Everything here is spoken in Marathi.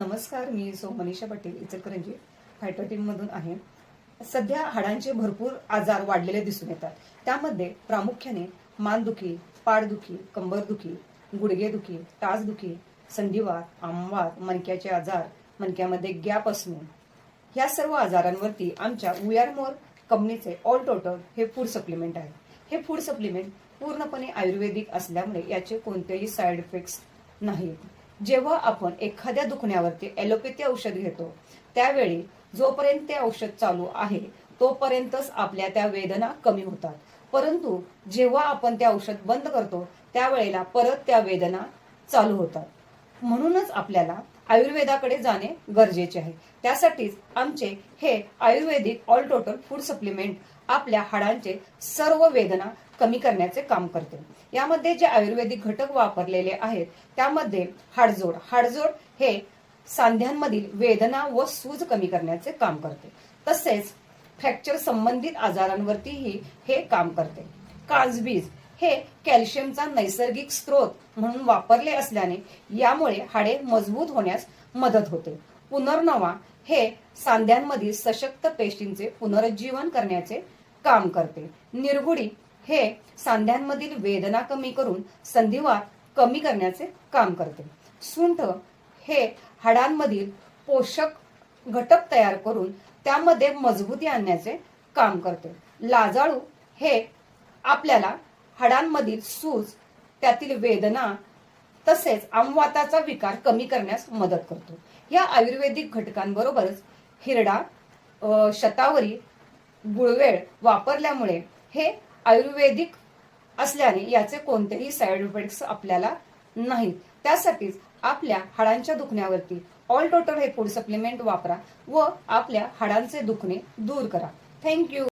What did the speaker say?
नमस्कार मी सो मनीषा पाटील इचलकरंजी फायटर टीममधून आहे. सध्या हाडांचे भरपूर आजार वाढलेले दिसून येतात. त्यामध्ये प्रामुख्याने मानदुखी पाडदुखी कंबरदुखी गुडघेदुखी टाचदुखी संधिवात आमवात मणक्याचे आजार मणक्यामध्ये गॅप असणे. या सर्व आजारांवरती आमच्या उयारमोर कंपनीचे ऑल टोटल हे फूड सप्लिमेंट आहे. हे फूड सप्लिमेंट पूर्णपणे आयुर्वेदिक असल्यामुळे याचे कोणतेही साईड इफेक्ट्स नाहीत. जेव्हा आपण एखाद्या दुखण्यावरती ॲलोपॅथी औषध घेतो त्यावेळी जोपर्यंत ते औषध चालू आहे तोपर्यंतच आपल्या त्या वेदना कमी होतात. परंतु जेव्हा आपण ते औषध बंद करतो त्यावेळेला परत त्या वेदना चालू होतात. म्हणूनच आपल्याला आयुर्वेदाकडे जाणे गरजेचे आहे. त्यासाठीच आमचे हे Ayurvedic all total food supplement आपल्या हाडांचे सर्व वेदना कमी करण्याचे काम करते. यामध्ये जे आयुर्वेदिक घटक वापरलेले आहेत त्यामध्ये हाडजोड. हाडजोड हे सांध्यांमधील वेदना व सूज कमी करण्याचे काम करते. तसेच फ्रॅक्चर संबंधित आजारांवरतीही हे काम करते. काजबीज हे कॅल्शियमचा नैसर्गिक स्रोत म्हणून वापरले असल्याने यामुळे हाडे मजबूत होण्यास मदत होते. पुनर्नवा हे सांध्यांमधील सशक्त पेशींचे पुनरुज्जीवन करण्याचे काम करते. निरगुडी हे सांध्यांमधील वेदना कमी करून संधिवात कमी करण्याचे काम करते. सुंठ हे हाडांमधील पोषक घटक तयार करून त्यामध्ये मजबूती आणण्याचे काम करते. लाजाळू हे आपल्याला हाडांमधील सूज त्यातील वेदना तसेच आमवाताचा विकार कमी करण्यास मदत करतो. या आयुर्वेदिक घटकांबरोबरच हिरडा शतावरी गुळवेळ वापरल्यामुळे हे आयुर्वेदिक असल्याने याचे कोणतेही साईड इफेक्ट्स आपल्याला नाहीत. त्यासाठीच आपल्या हाडांच्या दुखण्यावरती ऑल टोटल हे फूड सप्लिमेंट वापरा व आपल्या हाडांचे दुखणे दूर करा. थँक्यू.